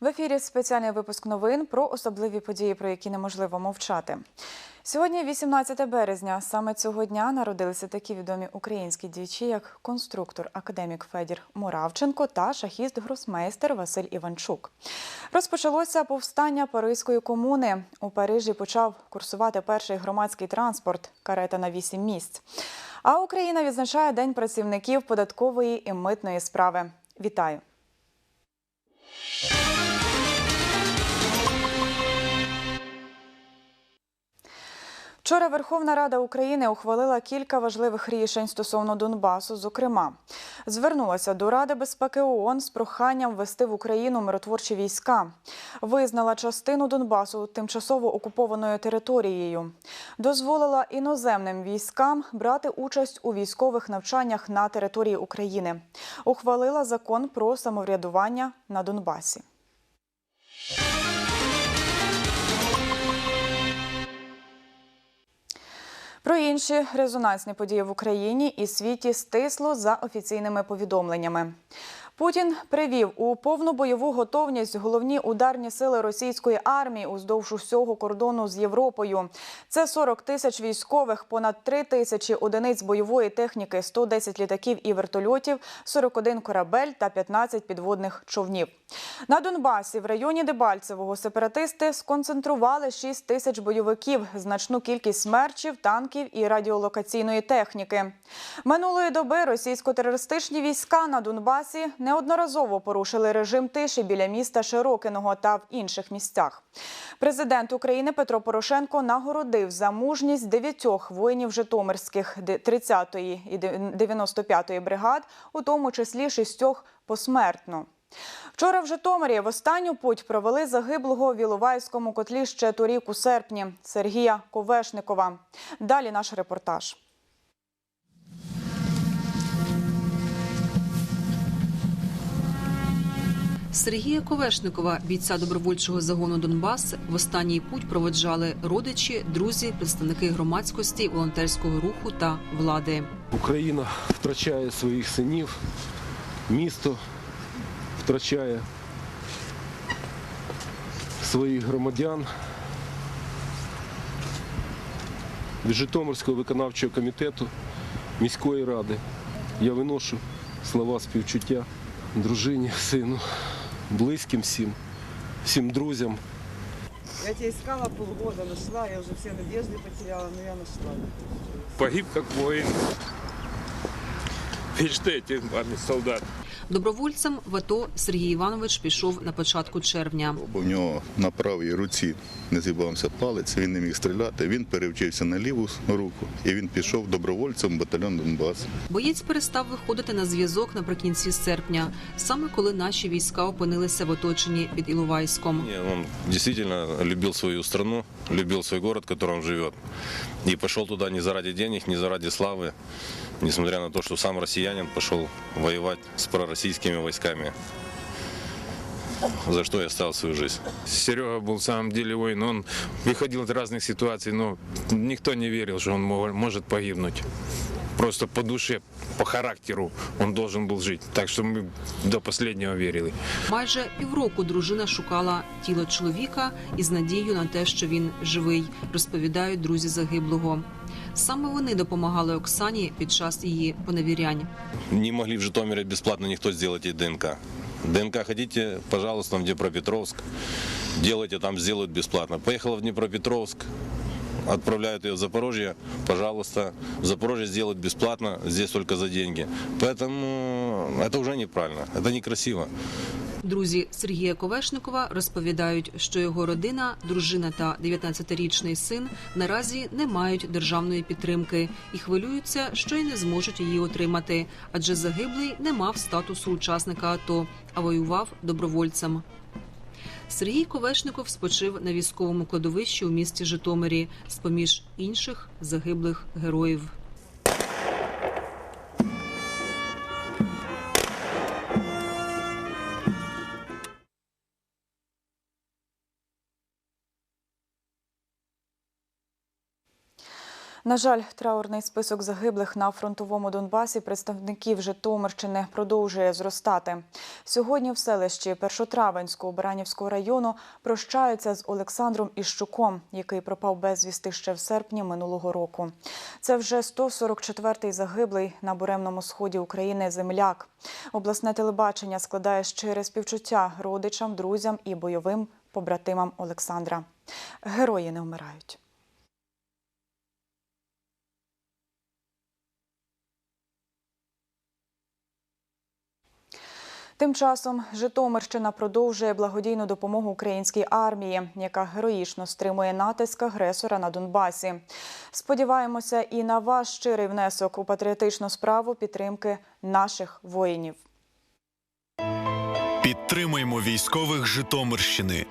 В ефірі спеціальний випуск новин про особливі події, про які неможливо мовчати. Сьогодні, 18 березня, саме цього дня народилися такі відомі українські діячі, як конструктор, академік Федір Муравченко та шахіст-гросмейстер Василь Іванчук. Розпочалося повстання Паризької комуни. У Парижі почав курсувати перший громадський транспорт карета на 8 місць. А Україна відзначає День працівників податкової і митної справи. Вітаю! Вчора Верховна Рада України ухвалила кілька важливих рішень стосовно Донбасу. Зокрема, звернулася до Ради безпеки ООН з проханням ввести в Україну миротворчі війська, визнала частину Донбасу тимчасово окупованою територією, дозволила іноземним військам брати участь у військових навчаннях на території України, ухвалила закон про самоврядування на Донбасі. Про інші резонансні події в Україні і світі стисло за офіційними повідомленнями. Путін привів у повну бойову готовність головні ударні сили російської армії уздовж усього кордону з Європою. Це 40 тисяч військових, понад 3 тисячі одиниць бойової техніки, 110 літаків і вертольотів, 41 корабель та 15 підводних човнів. На Донбасі в районі Дебальцевого сепаратисти сконцентрували 6 тисяч бойовиків, значну кількість смерчів, танків і радіолокаційної техніки. Минулої доби російсько-терористичні війська на Донбасі неодноразово порушили режим тиші біля міста Широкиного та в інших місцях. Президент України Петро Порошенко нагородив за мужність дев'ятьох воїнів Житомирських 30-ї і 95-ї бригад, у тому числі шістьох посмертно. Вчора в Житомирі в останню путь провели загиблого в Іловайському котлі ще торік у серпні Сергія Ковешникова. Далі наш репортаж. Сергія Ковешникова, бійця добровольчого загону Донбас, в останній путь проводжали родичі, друзі, представники громадськості, волонтерського руху та влади. Україна втрачає своїх синів, місто втрачає своїх громадян. Від Житомирського виконавчого комітету міської ради я виношу слова співчуття дружині, сину, близьким всім, всім друзям. Я тебя искала полгода, нашла, я уже все надежды потеряла, но я нашла. погиб как воин. Мечтайте, парни, солдат. Добровольцем в АТО Сергій Іванович пішов на початку червня. Бо в нього на правій руці не зібався палець, він не міг стріляти. Він перевчився на ліву руку і він пішов добровольцем в батальйон Донбас. Боєць перестав виходити на зв'язок наприкінці серпня, саме коли наші війська опинилися в оточенні під Іловайськом. Он действительно любил свою страну, любил свой город, в котором он живет. И пошел туда не заради денег, не заради славы, несмотря на то, что сам россиянин пошел воевать с пророссийскими войсками, за что и оставил свою жизнь. Серега был в самом деле воин. Он выходил из разных ситуаций, но никто не верил, что он мо- может погибнуть. Просто по душе, по характеру он должен был жить. Так что мы до последнего верили. Майже півроку дружина шукала тіло чоловіка із надією на те, що він живий, розповідають друзі загиблого. Саме вони допомагали Оксані під час її поневірянь. Не могли в Житомире бесплатно никто сделать ей ДНК. ДНК хотите, пожалуйста, в Днепропетровск. Делайте, там сделают бесплатно. Поехала в Днепропетровск, отправляют ее в Запорожье, пожалуйста. В Запорожье сделают бесплатно, здесь только за деньги. Поэтому это уже неправильно, это некрасиво. Друзі Сергія Ковешникова розповідають, що його родина, дружина та 19-річний син наразі не мають державної підтримки і хвилюються, що й не зможуть її отримати, адже загиблий не мав статусу учасника АТО, а воював добровольцем. Сергій Ковешников спочив на військовому кладовищі у місті Житомирі, з поміж інших загиблих героїв. На жаль, траурний список загиблих на фронтовому Донбасі представників Житомирщини продовжує зростати. Сьогодні в селищі Першотравенського Баранівського району прощаються з Олександром Іщуком, який пропав безвісти ще в серпні минулого року. Це вже 144-й загиблий на буремному сході України земляк. Обласне телебачення складає щире співчуття родичам, друзям і бойовим побратимам Олександра. Герої не вмирають. Тим часом Житомирщина продовжує благодійну допомогу українській армії, яка героїчно стримує натиск агресора на Донбасі. Сподіваємося і на ваш щирий внесок у патріотичну справу підтримки наших воїнів. Підтримаймо військових Житомирщини.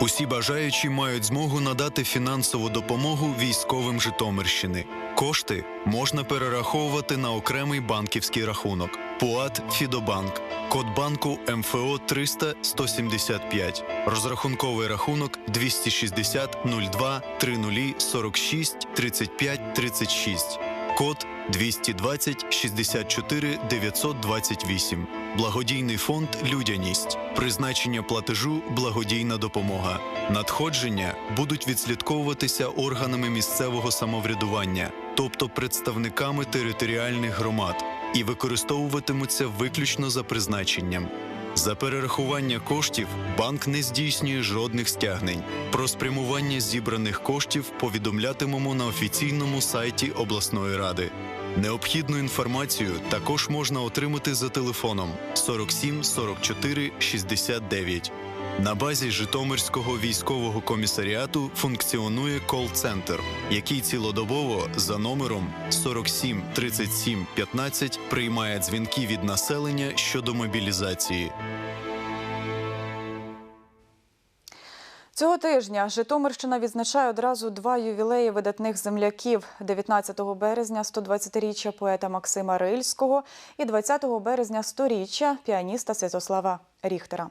Усі бажаючі мають змогу надати фінансову допомогу військовим Житомирщини. Кошти можна перераховувати на окремий банківський рахунок. ПУАТ Фідобанк, код банку МФО 300 175, розрахунковий рахунок 260 02 30 46 35 36, код 220 64 928. Благодійний фонд Людяність. Призначення платежу благодійна допомога. Надходження будуть відслідковуватися органами місцевого самоврядування, тобто представниками територіальних громад, і використовуватимуться виключно за призначенням. За перерахування коштів банк не здійснює жодних стягнень. Про спрямування зібраних коштів повідомлятимемо на офіційному сайті обласної ради. Необхідну інформацію також можна отримати за телефоном 47 44 69. На базі Житомирського військового комісаріату функціонує кол-центр, який цілодобово за номером 47 37 15 приймає дзвінки від населення щодо мобілізації. Цього тижня Житомирщина відзначає одразу два ювілеї видатних земляків: 19 березня 120-річчя поета Максима Рильського і 20 березня 100-річчя піаніста Святослава Ріхтера.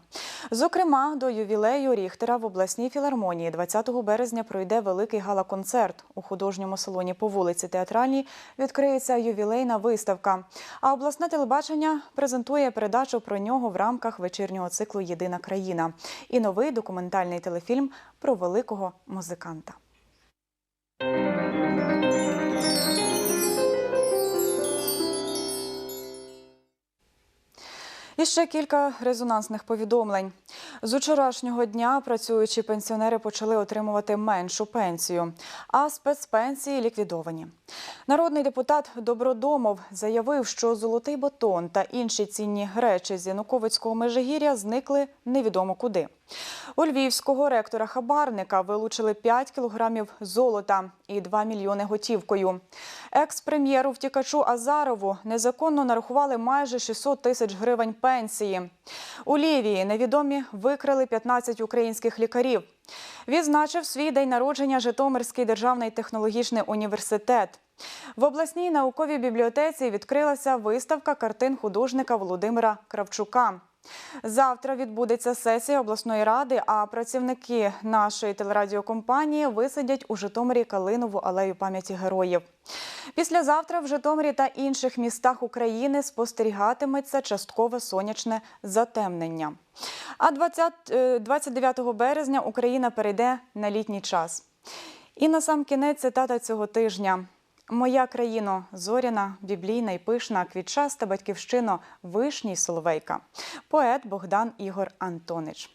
Зокрема, до ювілею Ріхтера в обласній філармонії 20 березня пройде великий гала-концерт. У художньому салоні по вулиці Театральній відкриється ювілейна виставка. А обласне телебачення презентує передачу про нього в рамках вечірнього циклу Єдина країна і новий документальний телефільм про великого музиканта. І ще кілька резонансних повідомлень. З учорашнього дня працюючі пенсіонери почали отримувати меншу пенсію, а спецпенсії ліквідовані. Народний депутат Добродомов заявив, що золотий батон та інші цінні речі з Януковицького межигір'я зникли невідомо куди. У львівського ректора хабарника вилучили 5 кілограмів золота і 2 мільйони готівкою. Екс-прем'єру втікачу Азарову незаконно нарахували майже 600 тисяч гривень пенсії. У Лівії невідомі викрили 15 українських лікарів. Відзначив свій день народження Житомирський державний технологічний університет. В обласній науковій бібліотеці відкрилася виставка картин художника Володимира Кравчука. Завтра відбудеться сесія обласної ради, а працівники нашої телерадіокомпанії висадять у Житомирі Калинову алею пам'яті героїв. Післязавтра в Житомирі та інших містах України спостерігатиметься часткове сонячне затемнення. А 20, е, 29 березня Україна перейде на літній час. І на сам кінець цитата цього тижня. Моя країно зоряна, біблійна і пишна, квітчаста батьківщино, вишній соловейка. Поет Богдан Ігор Антонич.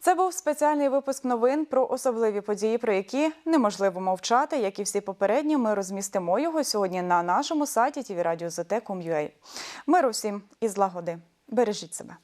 Це був спеціальний випуск новин про особливі події, про які неможливо мовчати. Як і всі попередні, ми розмістимо його сьогодні на нашому сайті tvradio.zt.com.ua. Миру всім і злагоди. Бережіть себе.